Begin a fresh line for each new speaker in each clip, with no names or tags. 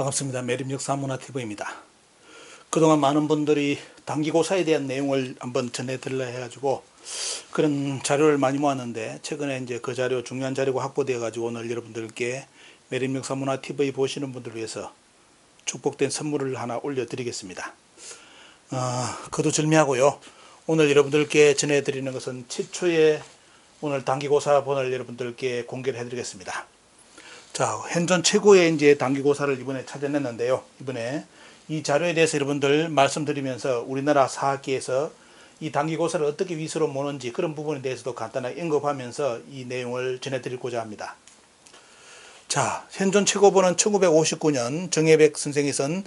반갑습니다. 매림역사문화TV입니다. 그동안 많은 분들이 단기고사에 대한 내용을 한번 전해드리려 해가지고 그런 자료를 많이 모았는데 최근에 이제 그 자료 중요한 자료가 확보되어 가지고 오늘 여러분들께 매림역사문화TV 보시는 분들을 위해서 축복된 선물을 하나 올려드리겠습니다. 어, 거두절미하고요. 오늘 여러분들께 전해드리는 것은 최초의 오늘 단기고사 본을 여러분들께 공개를 해드리겠습니다. 자, 현존 최고의 이제 단기고사를 이번에 찾아냈는데요. 이번에 이 자료에 대해서 여러분들 말씀드리면서 우리나라 사학계에서 이 단기고사를 어떻게 위수로 모는지 그런 부분에 대해서도 간단하게 언급하면서 이 내용을 전해드리고자 합니다. 자, 현존 최고본은 1959년 정혜백 선생이 쓴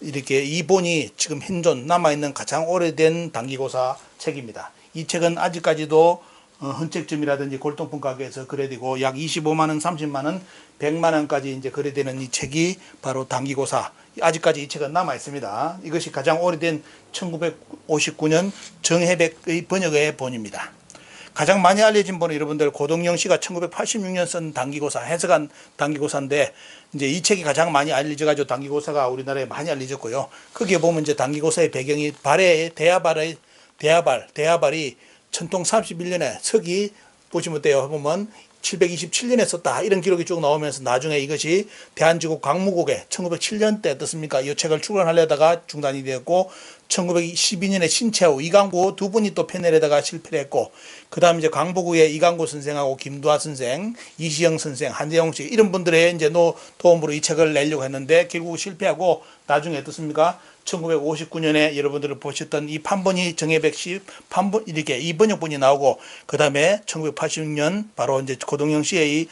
이렇게 이 본이 지금 현존 남아있는 가장 오래된 단기고사 책입니다. 이 책은 아직까지도 어, 헌책점이라든지 골동품 가게에서 거래되고 약 25만 원, 30만 원, 100만 원까지 이제 거래되는 이 책이 바로 단기고사. 아직까지 이 책은 남아 있습니다. 이것이 가장 오래된 1959년 정혜백의 번역의 본입니다. 가장 많이 알려진 본은 여러분들 고동영 씨가 1986년 쓴 단기고사 해석한 단기고사인데 이제 이 책이 가장 많이 알려져 가지고 단기고사가 우리나라에 많이 알려졌고요. 거기에 보면 이제 단기고사의 배경이 발의 대하발의 대하발 대하발이 천통 31년에 서기 보시면 돼요. 보면 727년에 썼다 이런 기록이 쭉 나오면서 나중에 이것이 대한제국 광무국에 1907년 때 어떻습니까? 이 책을 출간하려다가 중단이 되었고 1912년에 신채호, 이강구 두 분이 또 패널에다가 실패를 했고 그 다음 이제 광복우의 이강구 선생하고 김두하 선생, 이시영 선생, 한재영 씨 이런 분들의 이제 노 도움으로 이 책을 내려고 했는데 결국 실패하고 나중에 어떻습니까? 1959년에 여러분들을 보셨던 이 판본이 정혜백 씨 판본 이렇게 이 번역 본이 나오고 그 다음에 1986년 바로 이제 고동영 씨의 이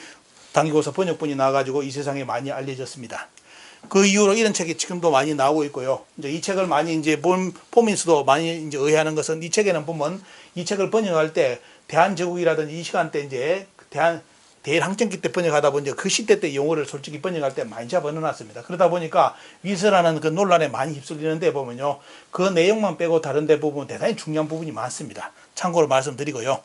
단기고사 번역본이 나와가지고 이 세상에 많이 알려졌습니다. 그 이후로 이런 책이 지금도 많이 나오고 있고요. 이제 이 책을 많이 이제 본 포민수도 많이 이제 의하는 것은 이 책에는 보면 이 책을 번역할 때 대한제국이라든지 이 시간대 이제 대한 대일항쟁기 때 번역하다 보니 그 시대 때 용어를 솔직히 번역할 때 많이 잡아넣어놨습니다. 그러다 보니까 위서라는 그 논란에 많이 휩쓸리는데 보면요. 그 내용만 빼고 다른 데 부분 대단히 중요한 부분이 많습니다. 참고로 말씀드리고요.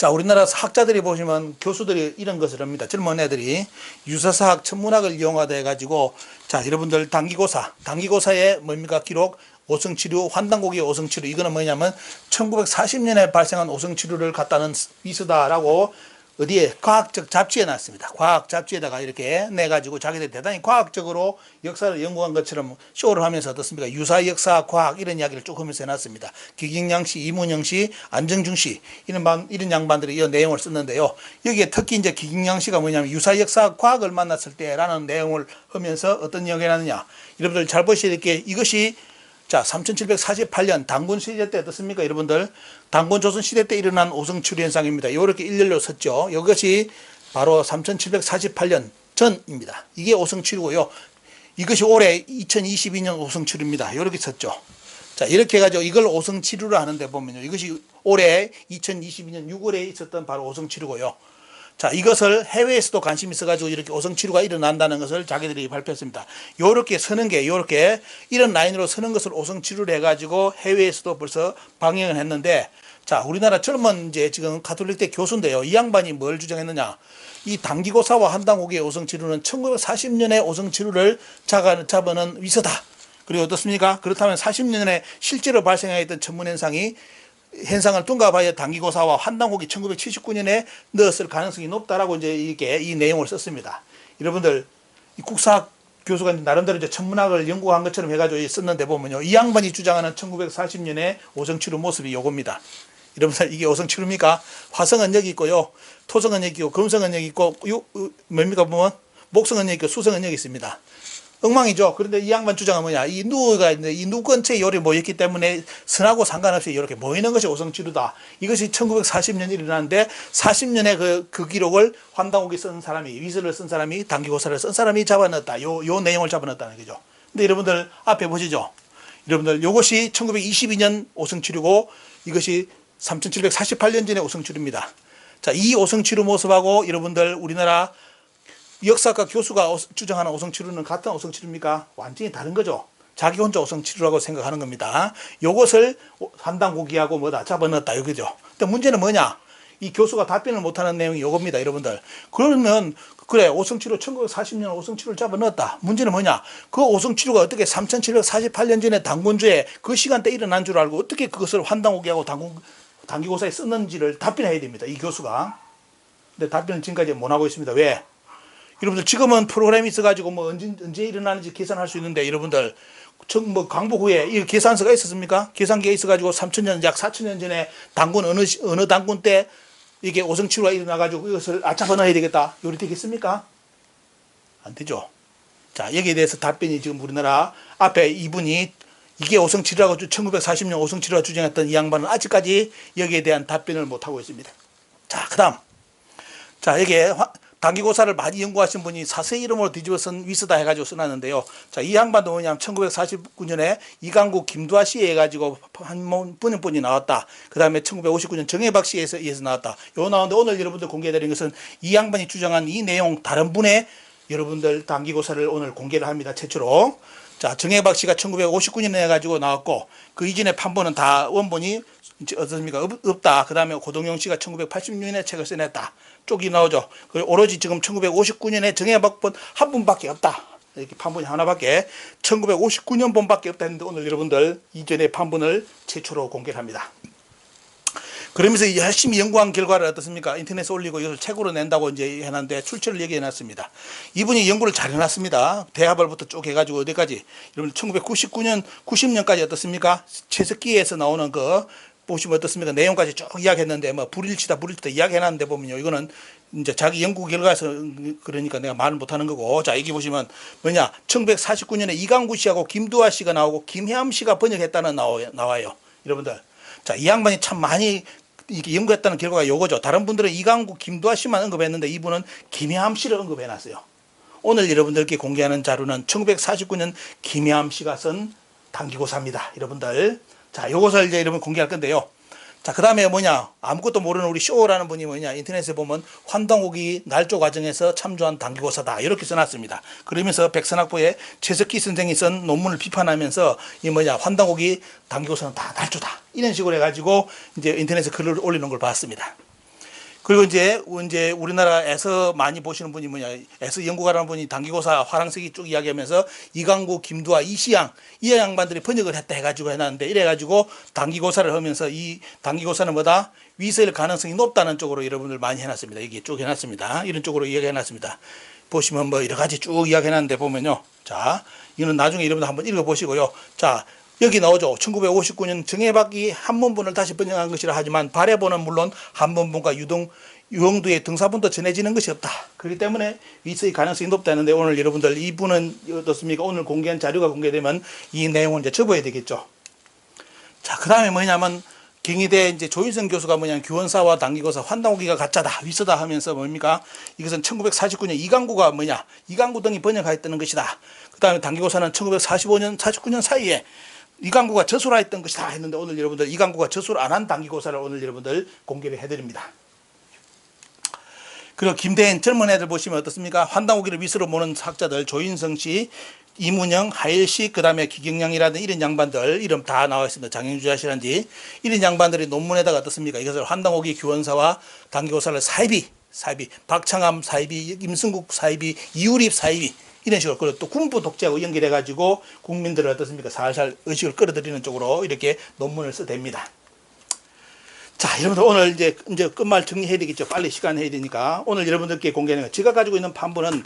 자, 우리나라 학자들이 보시면 교수들이 이런 것을 합니다. 젊은 애들이 유사사학, 천문학을 이용하다 해가지고 자, 여러분들 단기고사, 단기고사의 뭡니까? 기록, 오성치료, 환단고기 오성치료. 이거는 뭐냐면 1940년에 발생한 오성치료를 갖다는 위서다라고 어디에 과학적 잡지에 놨습니다. 과학 잡지에다가 이렇게 내가지고 자기들 대단히 과학적으로 역사를 연구한 것처럼 쇼를 하면서 어떻습니까? 유사 역사 과학 이런 이야기를 쭉 하면서 해놨습니다. 기경양 씨, 이문영 씨, 안정중 씨 이런 반, 이런 양반들이 이 내용을 썼는데요. 여기에 특히 이제 기경양 씨가 뭐냐면 유사 역사 과학을 만났을 때라는 내용을 하면서 어떤 이야기를 하느냐. 여러분들 잘 보셔야 될게 이것이 자, 3748년 당군 시대 때 어떻습니까? 여러분들 당군 조선 시대 때 일어난 오성추리 현상입니다. 이렇게 일렬로 섰죠. 이것이 바로 3748년 전입니다. 이게 오성추리고요. 이것이 올해 2022년 오성추리입니다. 이렇게 섰죠. 자, 이렇게 해가지고 이걸 오성치료를 하는데 보면요. 이것이 올해 2022년 6월에 있었던 바로 오성치료고요. 자, 이것을 해외에서도 관심이 있어가지고 이렇게 오성치료가 일어난다는 것을 자기들이 발표했습니다. 요렇게 서는 게, 요렇게 이런 라인으로 서는 것을 오성치료를 해가지고 해외에서도 벌써 방영을 했는데, 자, 우리나라 젊은 이제 지금 가톨릭대 교수인데요. 이 양반이 뭘 주장했느냐. 이 단기고사와 한당고기의 오성치료는 1940년에 오성치료를 잡아는 위서다. 그리고 어떻습니까? 그렇다면 40년에 실제로 발생했던 천문현상이 현상을 둔갑하여 단기고사와 환단곡이 1979년에 넣었을 가능성이 높다라고 이제 이게 이 내용을 썼습니다. 여러분들 이 국사학 교수가 나름대로 이제 천문학을 연구한 것처럼 해가지고 썼는데 보면요. 이 양반이 주장하는 1940년에 오성치료 모습이 요겁니다. 여러분들 이게 오성치료입니까? 화성은 여기 있고요. 토성은 여기 있고 금성은 여기 있고 요, 뭡니까 보면 목성은 여기 있고 수성은 여기 있습니다. 엉망이죠. 그런데 이 양반 주장은 뭐냐. 이 누가 있는데 이누 근처에 요리 모였기 때문에 선하고 상관없이 이렇게 모이는 것이 오성치루다. 이것이 1940년 일어났는데 40년에 그, 그 기록을 환당옥이 쓴 사람이, 위서를 쓴 사람이, 단기고사를 쓴 사람이 잡아넣었다. 요, 요 내용을 잡아넣었다는 거죠. 근데 여러분들 앞에 보시죠. 여러분들 요것이 1922년 오성치루고 이것이 3748년 전에 오성치루입니다. 자, 이 오성치루 모습하고 여러분들 우리나라 역사과 교수가 주장하는 오성치료는 같은 오성치료입니까? 완전히 다른 거죠. 자기 혼자 오성치료라고 생각하는 겁니다. 요것을 한당고기하고 뭐다 잡아넣었다 이거죠. 근데 문제는 뭐냐? 이 교수가 답변을 못하는 내용이 요겁니다, 여러분들. 그러면 그래 오성치료 1940년 오성치료를 잡아 넣었다. 문제는 뭐냐? 그 오성치료가 어떻게 3748년 전에 당군주에 그 시간대 일어난 줄 알고 어떻게 그것을 환당오기하고 당군 당기고사에 썼는지를 답변해야 됩니다. 이 교수가. 근데 답변을 지금까지 못 하고 있습니다. 왜? 여러분들 지금은 프로그램이 있어가지고 뭐 언제, 언제 일어나는지 계산할 수 있는데 여러분들 정, 뭐 광복 후에 이 계산서가 있었습니까? 계산기가 있어가지고 3천년 약 4천년 전에 당군 어느 시- 어느 당군 때 이게 오성치료가 일어나가지고 이것을 아차번 넣어야 되겠다. 요리 되겠습니까? 안 되죠. 자 여기에 대해서 답변이 지금 우리나라 앞에 이분이 이게 오성치료라고 1940년 오성치료가 주장했던 이 양반은 아직까지 여기에 대한 답변을 못 하고 있습니다. 자 그다음 자 여기에 화- 당기고사를 많이 연구하신 분이 사세 이름으로 뒤집어 쓴 위스다 해가지고 써놨는데요. 자, 이 양반도 뭐냐면 1949년에 이강국 김두하 씨에 해가지고 한 분이 나왔다. 그 다음에 1959년 정혜박 씨에서 의해서 나왔다. 요 나오는데 오늘 여러분들 공개해드린 것은 이 양반이 주장한 이 내용 다른 분의 여러분들 당기고사를 오늘 공개를 합니다. 최초로. 자, 정혜박 씨가 1959년에 해가지고 나왔고 그 이전의 판본은 다 원본이 어떻습니까? 없, 없다. 그 다음에 고동영 씨가 1986년에 책을 써냈다. 쪽이 나오죠. 그리고 오로지 지금 1959년에 정해박 본 한 분밖에 없다. 이렇게 판본이 하나밖에 1959년 본밖에 없다 했는데 오늘 여러분들 이전의 판본을 최초로 공개를 합니다. 그러면서 열심히 연구한 결과를 어떻습니까? 인터넷에 올리고 이것을 책으로 낸다고 이제 해놨는데 출처를 얘기해 놨습니다. 이분이 연구를 잘 해놨습니다. 대하벌부터 쭉 해가지고 어디까지? 여러분 1999년, 90년까지 어떻습니까? 최석기에서 나오는 그 보시면 어떻습니까? 내용까지 쭉 이야기했는데 뭐 불일치다 불일치다 이야기해놨는데 보면요. 이거는 이제 자기 연구 결과에서 그러니까 내가 말을 못하는 거고 자 여기 보시면 뭐냐 1949년에 이강구 씨하고 김두하 씨가 나오고 김혜암 씨가 번역했다는. 나와요. 여러분들 자 이 양반이 참 많이 연구했다는 결과가 요거죠. 다른 분들은 이강구 김두하 씨만 언급했는데 이분은 김혜암 씨를 언급해 놨어요. 오늘 여러분들께 공개하는 자료는 1949년 김혜암 씨가 쓴 단기고사입니다. 여러분들. 자, 요것을 이제 여러분 공개할 건데요. 자, 그 다음에 뭐냐. 아무것도 모르는 우리 쇼라는 분이 뭐냐. 인터넷에 보면 환당옥이 날조 과정에서 참조한 단기고사다. 이렇게 써놨습니다. 그러면서 백선학부의 최석기 선생이 쓴 논문을 비판하면서 이 뭐냐. 환당옥이 단기고사는 다 날조다. 이런 식으로 해가지고 이제 인터넷에 글을 올리는 걸 봤습니다. 그리고 이제 이제 우리나라에서 많이 보시는 분이 뭐냐. 에서 연구가라는 분이 당기고사 화랑석이 쭉 이야기하면서 이강구 김두하 이시양 이 양반들이 번역을 했다 해가지고 해놨는데 이래가지고 당기고사를 하면서 이 당기고사는 뭐다? 위설 가능성이 높다는 쪽으로 여러분들 많이 해놨습니다. 여기 쭉 해놨습니다. 이런 쪽으로 이야기해놨습니다. 보시면 뭐 여러 가지 쭉 이야기해놨는데 보면요. 자 이거는 나중에 여러분들 한번 읽어보시고요. 자 여기 나오죠. 1959년 정해박이 한문본을 다시 번역한 것이라 하지만 발해본은 물론 한문본과 유동 유형두의 등사본도 전해지는 것이 없다. 그렇기 때문에 위서의 가능성이 높다는데 오늘 여러분들 이분은 어떻습니까? 오늘 공개한 자료가 공개되면 이 내용을 이제 접어야 되겠죠. 자, 그 다음에 뭐냐면 경희대 이제 조인성 교수가 뭐냐면 규원사와 당기고사 환당오기가 가짜다 위서다 하면서 뭡니까 이것은 1949년 이강구가 뭐냐 이강구 등이 번역하였다는 것이다 그 다음에 당기고사는 1945년 49년 사이에 이강구가 저술을 했던 것이 다 했는데 오늘 여러분들 이강구가 저술을 안한 당기고사를 오늘 여러분들 공개를 해드립니다 그리고 김대인 젊은 애들 보시면 어떻습니까 환당오기를 위서로 모는 학자들 조인성 씨 이문영, 하일식, 그 다음에 기경량이라든 이런 양반들 이름 다 나와 있습니다. 장영주자시란지 이런 양반들이 논문에다가 어떻습니까? 이것을 환당오기 규원사와 당기고사를 사이비, 사이비, 박창암 사이비, 임승국 사이비, 이우립 사이비 이런 식으로 그리고 또 군부 독재하고 연결해 가지고 국민들을 어떻습니까? 살살 의식을 끌어들이는 쪽으로 이렇게 논문을 써댑니다. 자, 여러분들 오늘 이제 이제 끝말 정리해야 되겠죠. 빨리 시간 해야 되니까 오늘 여러분들께 공개하는 거 제가 가지고 있는 판본은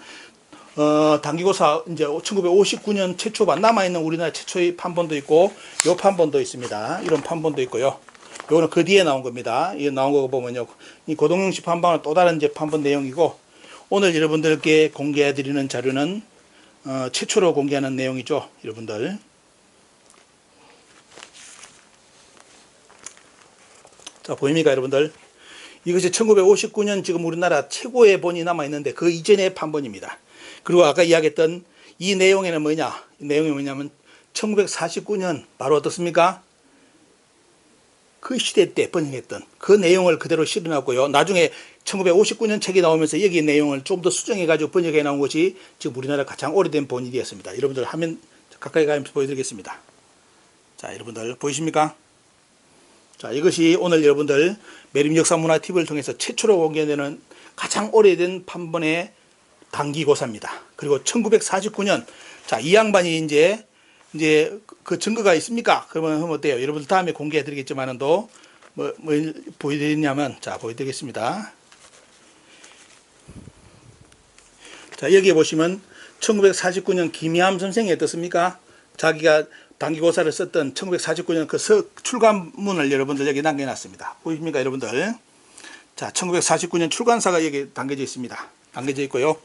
어, 당기고사 이제 1959년 최초반 남아 있는 우리나라 최초의 판본도 있고 요 판본도 있습니다. 이런 판본도 있고요. 요거는 그 뒤에 나온 겁니다. 이 나온 거 보면요. 이 고동영 씨 판본은 또 다른 이제 판본 내용이고 오늘 여러분들께 공개해 드리는 자료는 어, 최초로 공개하는 내용이죠. 여러분들. 자, 보입니까, 여러분들? 이것이 1959년 지금 우리나라 최고의 본이 남아 있는데 그 이전의 판본입니다. 그리고 아까 이야기했던 이 내용에는 뭐냐? 이 내용이 뭐냐면 1949년 바로 어떻습니까? 그 시대 때 번역했던 그 내용을 그대로 실어놨고요. 나중에 1959년 책이 나오면서 여기 내용을 좀 더 수정해가지고 번역해 나온 것이 지금 우리나라 가장 오래된 본이 되었습니다. 여러분들 화면 가까이 가면서 보여드리겠습니다. 자, 여러분들 보이십니까? 자, 이것이 오늘 여러분들 매림 역사 문화 TV를 통해서 최초로 공개되는 가장 오래된 판본의 단기고사입니다. 그리고 1949년 자 이 양반이 이제 이제 그 증거가 있습니까? 그러면 어때요? 여러분들 다음에 공개해 드리겠지만은 또뭐 뭐 보여드리냐면 자 보여드리겠습니다. 자 여기 보시면 1949년 김희암 선생이 어떻습니까? 자기가 단기고사를 썼던 1949년 그 서, 출간문을 여러분들 여기 남겨놨습니다. 보이십니까 여러분들? 자 1949년 출간사가 여기 담겨져 있습니다. 담겨져 있고요.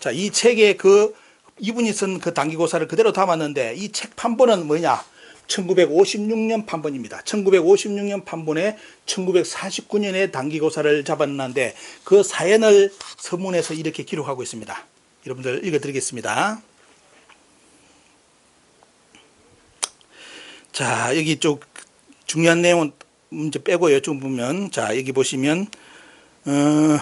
자이 책에 그 이분이 쓴 그 단기고사를 그대로 담았는데 이 책 판본은 뭐냐? 1956년 판본입니다. 1956년 판본에 1949년에 단기고사를 잡았는데 그 사연을 서문에서 이렇게 기록하고 있습니다. 여러분들 읽어드리겠습니다. 자 여기 쪽 중요한 내용은 문제 빼고요. 좀 보면 자 여기 보시면 어,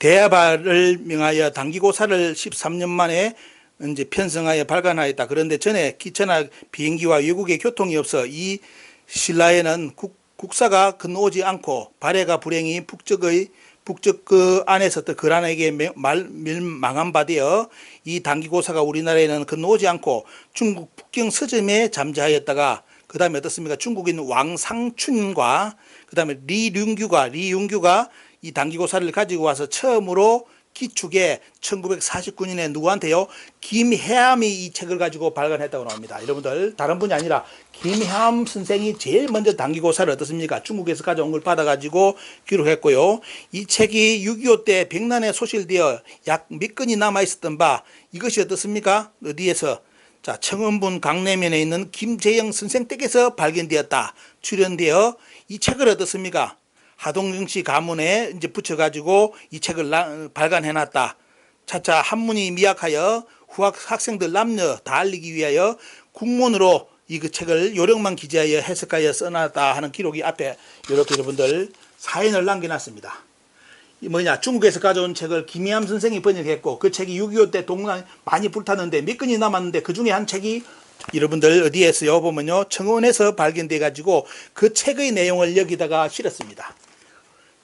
대하발을 명하여 단기고사를 13년 만에 이제 편성하여 발간하였다. 그런데 전에 기차나 비행기와 외국의 교통이 없어 이 신라에는 국, 국사가 건너오지 않고 발해가 불행히 북적의 북적 그 안에서 또 거란에게 말, 밀망한 바 되어 이 단기고사가 우리나라에는 건너오지 않고 중국 북경 서점에 잠자하였다가 그 다음에 어떻습니까? 중국인 왕상춘과 그 다음에 리륜규가 리윤규가 이 단기고사를 가지고 와서 처음으로 기축에 1949년에 누구한테요? 김해암이 이 책을 가지고 발간했다고 나옵니다. 여러분들 다른 분이 아니라 김해암 선생이 제일 먼저 단기고사를 어떻습니까? 중국에서 가져온 걸 받아가지고 기록했고요. 이 책이 6.25 때 백난에 소실되어 약 몇 건이 남아있었던 바 이것이 어떻습니까? 어디에서? 자, 청원분 강내면에 있는 김재영 선생 댁에서 발견되었다. 출연되어 이 책을 어떻습니까? 하동경 씨 가문에 이제 붙여가지고 이 책을 나, 발간해놨다. 차차 한문이 미약하여 후학 학생들 남녀 다 알리기 위하여 국문으로 이 그 책을 요령만 기재하여 해석하여 써놨다 하는 기록이 앞에 이렇게 여러분들 사연을 남겨놨습니다. 이 뭐냐 중국에서 가져온 책을 김희암 선생이 번역했고 그 책이 6.25 때 동남 많이 불탔는데 몇 건이 남았는데 그 중에 한 책이 여러분들 어디에서요 보면요 청원에서 발견돼 가지고 그 책의 내용을 여기다가 실었습니다.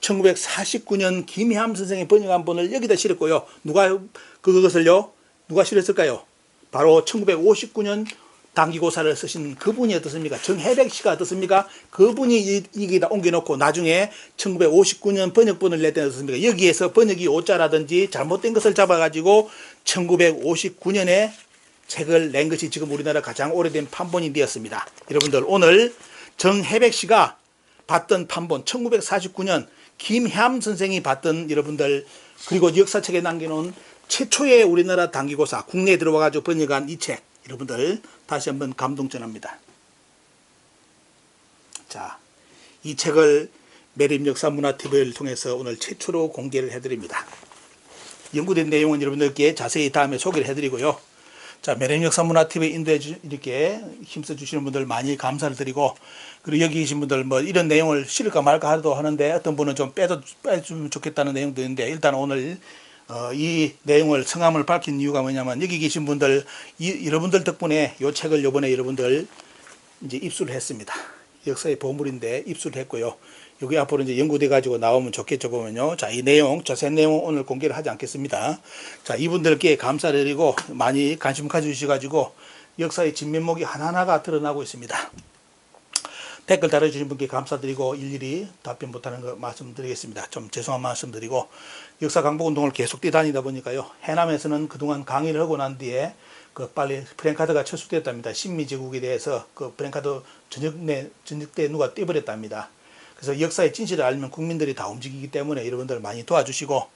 1949년 김희암 선생이 번역한 본을 여기다 실었고요. 누가 그것을요? 누가 실었을까요? 바로 1959년 단기고사를 쓰신 그분이 어떻습니까? 정혜백 씨가 어떻습니까? 그분이 여기다 옮겨놓고 나중에 1959년 번역본을 냈던 어떻습니까? 여기에서 번역이 오자라든지 잘못된 것을 잡아가지고 1959년에 책을 낸 것이 지금 우리나라 가장 오래된 판본이 되었습니다. 여러분들 오늘 정혜백 씨가 봤던 판본 1949년 김혜암 선생이 봤던 여러분들 그리고 역사책에 남겨놓은 최초의 우리나라 단기고사 국내에 들어와가지고 번역한 이 책 여러분들 다시 한번 감동 전합니다. 자, 이 책을 매립역사문화TV를 통해서 오늘 최초로 공개를 해드립니다. 연구된 내용은 여러분들께 자세히 다음에 소개를 해드리고요. 자, 매력 역사 문화TV 인도해 주, 이렇게 힘써 주시는 분들 많이 감사를 드리고, 그리고 여기 계신 분들 뭐 이런 내용을 실을까 말까 하도 하는데 어떤 분은 좀 빼도, 빼주면 좋겠다는 내용도 있는데, 일단 오늘 어, 이 내용을 성함을 밝힌 이유가 뭐냐면 여기 계신 분들, 이, 여러분들 덕분에 이 책을 요번에 여러분들 이제 입수를 했습니다. 역사의 보물인데 입수를 했고요. 여기 앞으로 이제 연구돼 가지고 나오면 좋겠죠 보면요. 자, 이 내용, 자세한 내용 오늘 공개를 하지 않겠습니다. 자, 이분들께 감사를 드리고 많이 관심 가져주셔 가지고 역사의 진면목이 하나하나가 드러나고 있습니다. 댓글 달아주신 분께 감사드리고 일일이 답변 못하는 거 말씀드리겠습니다. 좀 죄송한 말씀드리고 역사 강복 운동을 계속 뛰다니다 보니까요. 해남에서는 그동안 강의를 하고 난 뒤에 그 빨리 프랭카드가 철수됐답니다. 신미제국에 대해서 그 프랭카드 저녁 내 저녁 때 누가 떼버렸답니다. 그래서 역사의 진실을 알면 국민들이 다 움직이기 때문에 여러분들 많이 도와주시고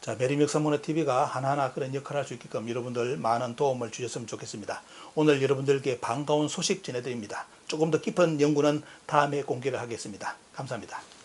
자, 매림역사문화TV가 하나하나 그런 역할을 할 수 있게끔 여러분들 많은 도움을 주셨으면 좋겠습니다. 오늘 여러분들께 반가운 소식 전해드립니다. 조금 더 깊은 연구는 다음에 공개를 하겠습니다. 감사합니다.